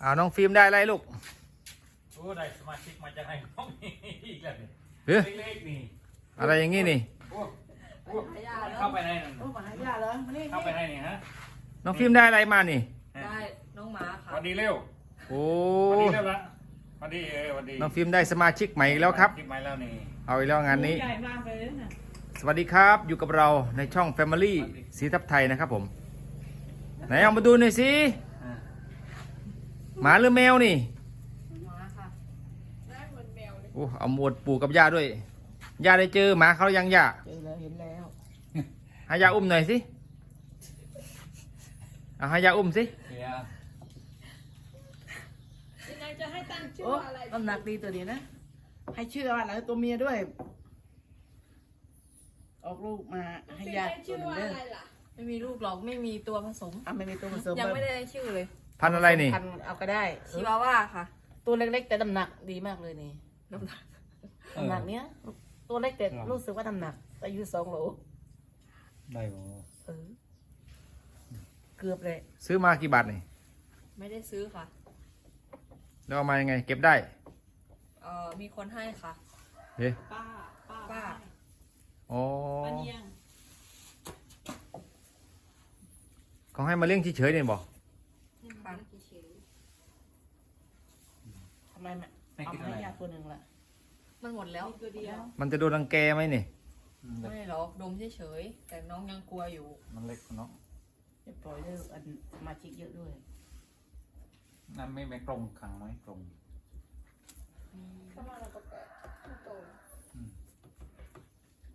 เอาน้องฟิล์มได้อะไรลูกโอ้ได้สมาชิกมาจากไหนน้องนี่อีกแล้วนี่เฮ้ยเล็กๆนี่อะไรอย่างงี้นี่ โอ้โอ้เข้าไปได้นั่นโอ้มาหายาเหรอมานี่เข้าไปได้นี่ฮะน้องฟิล์มได้อะไรมานี่ ได้น้องหมาสค่ะวัสดีเร็วโอ้สวัสดีเร็วละสวัสดีเออสวัสดีน้องฟิล์มได้สมาชิกใหม่อีกแล้วครับคลิปใหม่แล้วนี่เอาอีกแล้วงานนี้ ใหญ่มากเลยนะสวัสดีครับอยู่กับเราในช่อง Family สีทับไทยนะครับผม ไหนเอามาดูหน่อยสิอ่า หมาหรือแมวนี่หมาค่ะโอ้เอาหมวดปู่กับย่าด้วยย่าได้เจอหมาเขาหรือยังย่าเจอแล้วเห็นแล้วให้ย่าอุ้มหน่อยสิเอาให้ย่าอุ้มสิเดี๋ยวโอ้น้ำหนักดีตัวนี้นะ ให้ชื่ออะไรตัวเมียด้วย ออกลูกมาให้ยาตัวหนึงเด้อไม่มีลูกหรอกไม่มีตัวผสมอะไม่มีตัวผสมยังไม่ได้ชื่อเลย พันธุ์อะไรนี่ พันเอาก็ได้ ชิวาว่าค่ะ ตัวเล็กๆแต่น้ำหนักดีมากเลยนี่น้ำหนักน้ำหนักเนี้ยตัวเล็กแต่รู้สึกว่าน้ำหนักอายุสองโลได้บ่เออเกือบเลย ซื้อมากี่บาทนี่ไม่ได้ซื้อค่ะ แล้วเอามายังไง เก็บได้เอ่อมีคนให้ค่ะ เฮ้ยป้า ป้าป้า อ๋อป้าเนียงเขาให้มาเลี้ยงเฉยๆเนี่ยบอก ค่ะทำไมแม่ไม่เอากินมาอะไร ให้ยาตัวหนึ่งละมันหมดแล้วตัวเดียว มันจะโดนรังแกไหมนี่อืมไม่หรอกดมเฉยๆแต่น้องยังกลัวอยู่ มันเล็กเนาะจะปล่อยเลิกอันสมาชิกเยอะด้วย นั่นไม่ไม่กรงขังไหมกรง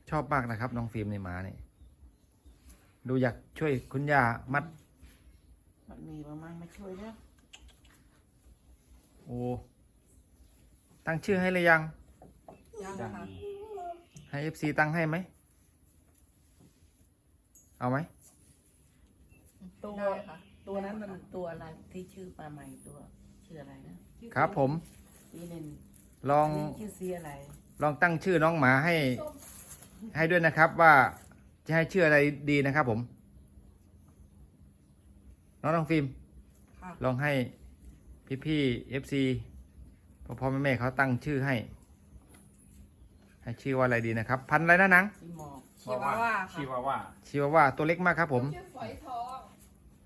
ชอบมากนะครับ น้องฟิล์มในหมาเนี่ยดูอยากช่วยคุณย่ามัดมันมีประมาณมา ช่วยแล้วโอ้ตั้งชื่อให้เลยยัง ยังยังค่ะให้ FC ตั้งให้ไหม เอาไหม ตัวได้ค่ะ ตัวนั้นมันตัวอะไรที่ชื่อปลาใหม่ตัวชื่ออะไรนะครับผมซีเนนลองนี่ชื่อซีอะไร ลองตั้งชื่อน้องหมาให้ ให้ด้วยนะครับว่าจะให้ชื่ออะไรดีนะครับผม น้องน้องฟิล์มค่ะ ลองให้พี่พี่เอฟซีพ่อพ่อแม่แม่เขาตั้งชื่อให้ ให้ชื่อว่าอะไรดีนะครับ พันธุ์อะไรนะนังซีหมอกชิวาว่าชิค่ะวาว่าชิวาว่าตัวเล็กมากครับ ผม ชื่อฝอยทอง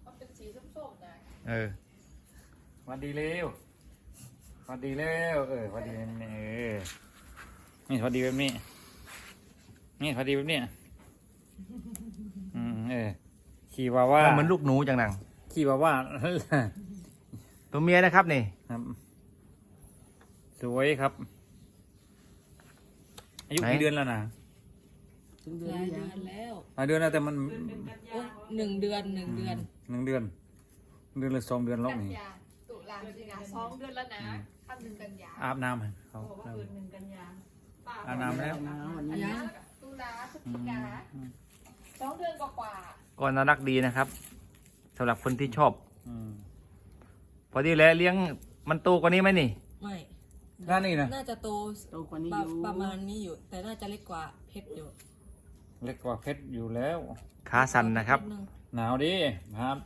มันเป็นสีส้มๆนะเออสวัสดีเร็วสวัสดีเร็วเออสวัสดีแบบนี่เออนี่สวัสดีแบบนี้นี่สวัสดีแบบนี้อืมเออชิวาว่าเหมือนลูกหนูจังนัง ชิวาว่า ตัวเมียนะครับนี่ครับ สวยครับ อายุไหน กี่เดือนแล้วนะถึงเดืหอนลายหรือเดืยัองนแล้วหลายเดือนแล้วแต่มันโอ้หนึ่งเดือนหนึ่งเดือน หนึ่งเดือนเดือนละสองเดือนแล้วกันนี่ยาตุลาสิงหาสองเดือนแล้วนะขั้นหนึ่งกันยาอาบน้ำให้เขาบอกว่าคืนหนึ่งกันยาป่าอาบน้ำแล้วหนาววันอันนี้นี้ตุลาพฤศจิกาสองเดือนกว่าก็น่ารักดีนะครับ สำหรับคนที่ชอบ อืมพอดีแล้วเลี้ยงมันโตกว่านี้ไหมนี่ ไม่ด้านนี้นะน่าจะโตโตกว่านี้ปอระยู่ประมาณนี้อยู่ แต่น่าจะเล็กกว่าเพชรอยู่เล็กกว่าเพชรอยู่แล้ว ขาสั่นนะครับ ดงหนาวดิครับ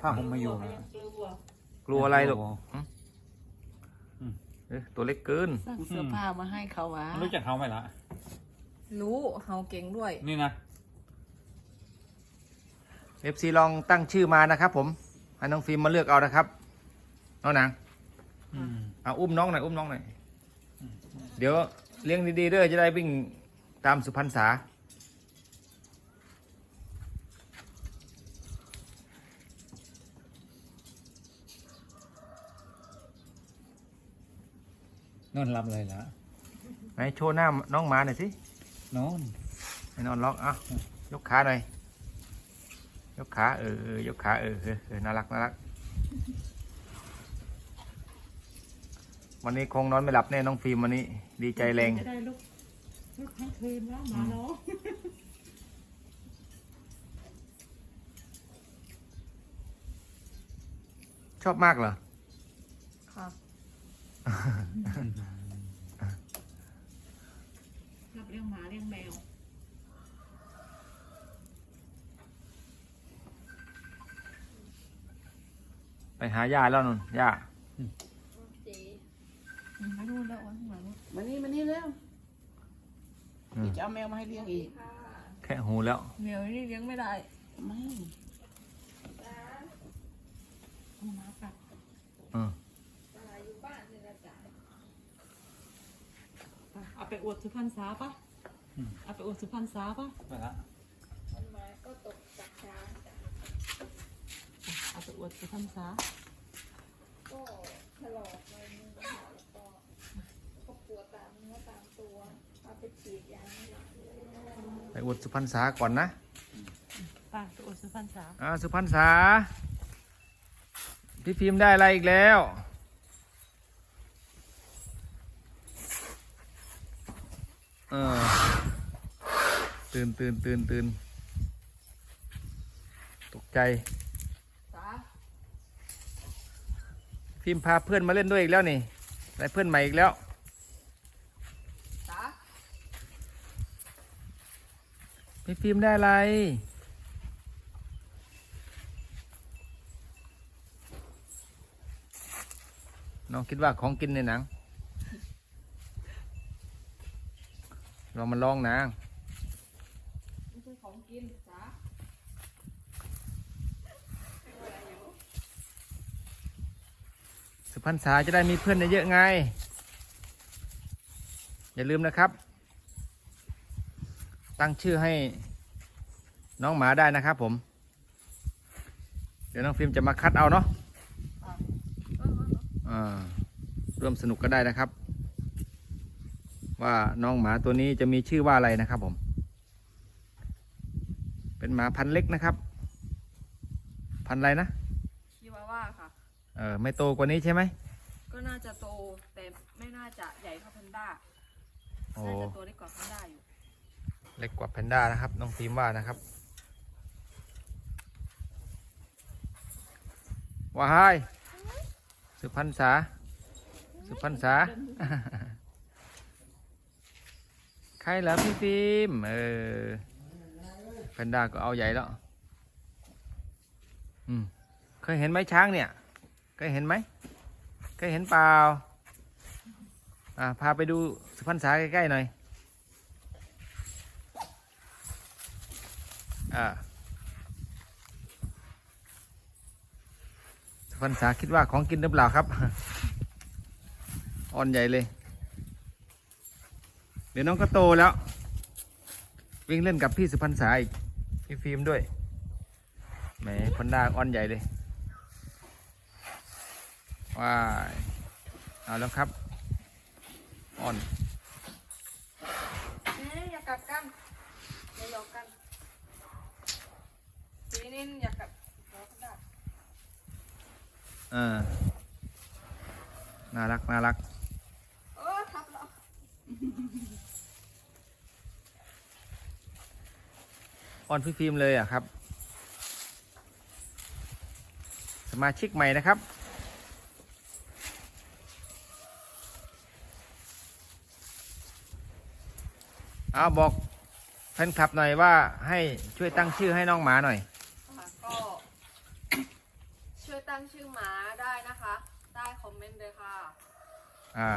ผ้าห่มมาอยู่นะกลัวอะไรหรอกโโหึอืมเอ๊ะตัวเล็กเกิน สั่งเสื้อผ้ามาให้เขาวะรู้จักเขาไหมล่ะ รู้เฮาเก่งด้วยนี่นะ FC ลองตั้งชื่อมานะครับ ผมให้น้องฟิล์มมาเลือกเอานะครับน้องนางอืมเอาอุ้มน้องหน่อยอุ้มน้องหน่อยเดี๋ยวเลี้ยงดีๆเด้อจะได้วิ่งตามสุพรรณษานอนหลับเลยล่ะไหนโชว์หน้าน้องหมาหน่อยสินอนให้นอนล็อกอะยกขาหน่อย ยกขาเออเออยกขาเออเออเออน่ารักน่ารัก วันนี้คงนอนไม่หลับแน่น้องฟิล์มวันนี้ ดีใจแรงจะได้ลูกลูกทั้งคืนแล้วหมาเนาะชอบมากเหรอค่ะรับเลี้ยงหมาเลี้ยงแมว ไปหาย่าแล้วนุ่นย่าเจ๊ไม่รู้แล้วว่าข้างหลังมานี่มานี่เร็วอืมเดี๋ยวจะเอาแมวมาให้เลี้ยงอีกค่ะแค่หูแล้วเมียวนี่เลี้ยงไม่ได้ไม่จ้าเอามากัดอืมตาอยู่บ้านนี่แหละจ้ะเอาไปอวดสุพรรณษาปะเอาไปอวดสุพรรณษาปะไปละต้นไม้ก็ตกจากช้างจ้ะ เอาไปอวดสุพรรณษาก็ถลอกในมือค่ะแล้วก็ก็ปวดตามเนื้อตามตัวเอาไปฉีดยาให้หลังไปอวดสุพรรณษาก่อนนะไป้าไปอวดสุพรรณษาอ่าสุพรรณษาพี่ฟิล์มได้อะไรอีกแล้ว เออตื่นตื่นตื่นตื่นตกใจจ้ ฟิล์มพาเพื่อนมาเล่นด้วยอีกแล้วนี่ได้เพื่อนใหม่อีกแล้วจ้าพี่ฟิล์มได้อะไร น้องคิดว่าของกินในหนัง เรามาลองนางไม่ใช่ของกินจ้า สุพ รรณษาจะได้มีเพื่อนเยอะๆไง อย่าลืมนะครับ ตั้งชื่อให้น้องหมาได้นะครับผม เดี๋ยวน้องฟิล์มจะมาคัดเอาเนาะอ่าร่วมสนุกก็ได้นะครับ ว่าน้องหมาตัวนี้จะมีชื่อว่าอะไรนะครับผม เป็นหมาพันธุ์เล็กนะครับ พันธุ์อะไรนะชิวาว่าค่ะ เออไม่โตกว่านี้ใช่ไหมก็น่าจะโตแต่ไม่น่าจะใหญ่เท่าแพนด้าโอ้น่าจะตัวเล็กกว่าแพนด้าอยู่เล็กกว่าแพนด้านะครับน้องฟิล์มว่านะครับว้ายสุพรรณษาสุพรรณษาใครเหรอพี่ฟิล์มเออแพนด้าก็เอาใหญ่แล้วอืมเคยเห็นไหมช้างเนี่ย เคยเห็นไหมเคยเห็นเปล่าอ่าพาไปดูสุพรรณษาใกล้ๆหน่อยอ่าสุพรรณษาคิดว่าของกินหรือเปล่าครับอ่อนใหญ่เลยเดี๋ยวน้องก็โตแล้ว วิ่งเล่นกับพี่สุพรรณษาอีกพี่ฟิล์มด้วยแหมพันดาอ่อนใหญ่เลย ว้ายเอาแล้วครับ อ่อนเอ๊ะอย่ากัดกันอย่าหยอกกันสีนินอย่ากัดหัวแพนด้าเออน่ารักน่ารักเออทับแล้วออนพี่ฟิล์มเลยอะครับ สมาชิกใหม่นะครับ เอาบอกแฟนคลับหน่อยว่าให้ช่วยตั้งชื่อให้น้องหมาหน่อย ค่ะก็ช่วยตั้งชื่อหมาได้นะคะ ได้คอมเมนต์เลยค่ะ อ่า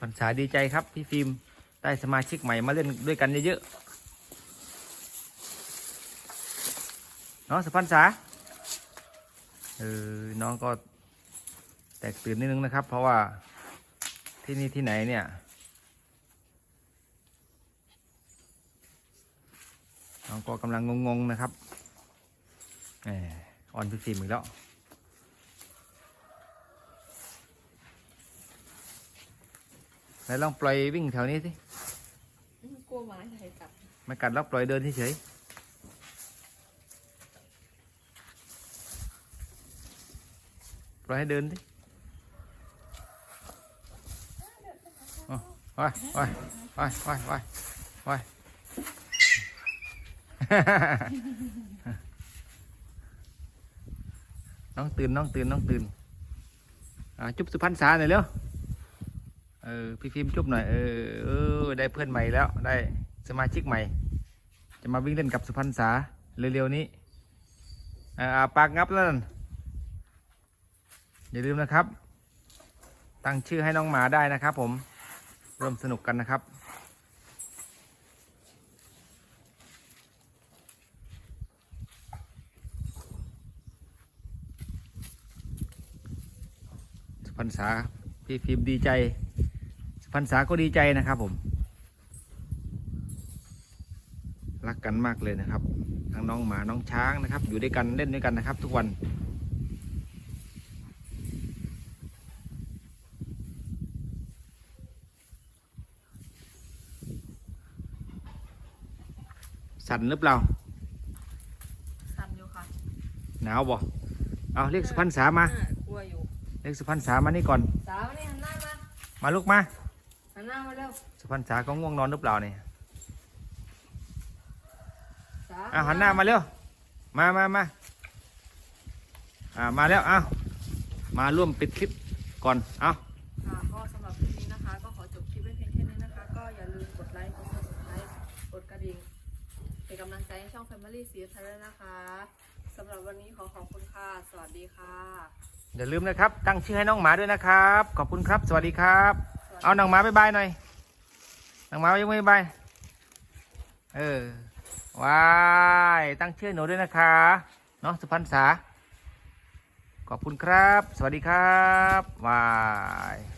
พันษาดีใจครับพี่ฟิล์มได้สมาชิกใหม่มาเล่นด้วยกันเยอะๆเนาะสพันษาเออน้องก็ แตกตื่นนิดนึงนะครับ เพราะว่าที่นี่ที่ไหนเนี่ย น้องก็กำลังงงๆนะครับแหมออนพี่ฟิล์มอีกแล้ว ไหนลองปล่อยวิ่งแถวนี้สิกลัวหมาใหญ่กัดไม่กัดแล้วปล่อยเดินเฉยๆปล่อยให้เดิน สิเอาไปไปไปไปไปไปน้องตื่นน้องตื่นน้องตื่นจุ๊บสุพรรณษาหน่อยเร็วเออพี่ฟิล์มจุ๊บหน่อยเออเออได้เพื่อนใหม่แล้วได้สมาชิกใหม่ จะมาวิ่งเล่นกับสุพรรณษาเร็วๆนี้อ่าอ่าปากงับแล้วนั่นอย่าลืมนะครับ ตั้งชื่อให้น้องหมาได้นะครับผม ร่วมสนุกกันนะครับ สุพรรษาพี่พิมพ์ดีใจ สุพรรษาก็ดีใจนะครับผม รักกันมากเลยนะครับ ทั้งน้องหมาน้องช้างนะครับ อยู่ด้วยกันเล่นด้วยกันนะครับ ทุกวัน สั่นหรือเปล่า สั่นอยู่ค่ะหนาวบ่เอาเรียกสุพรรษามากลัวอยู่ เรียกสุพรรษามานี่ก่อน สาวนี่หันหน้ามา มาลูกมา หันหน้ามาเร็ว สุพรรษาก็ง่วงนอนหรือเปล่าเนี่ยสาวอะหันหน้ามาเร็ว มามามาอ่ามาแล้ว เอามาร่วมปิดคลิปก่อน เอา กำลังใจให้ช่อง Family สีไทยด้วยนะคะสำหรับวันนี้ขอขอบคุณค่ะ สวัสดีค่ะ อย่าลืมนะครับ ตั้งชื่อให้น้องหมาด้วยนะครับ ขอบคุณครับ สวัสดีครับ เอาน้องหมาบายบายหน่อยน้องหมายังไม่บายเออว้ายตั้งชื่อหนูด้วยนะคะเนาะสุพรรษาขอบคุณครับ สวัสดีครับว้าย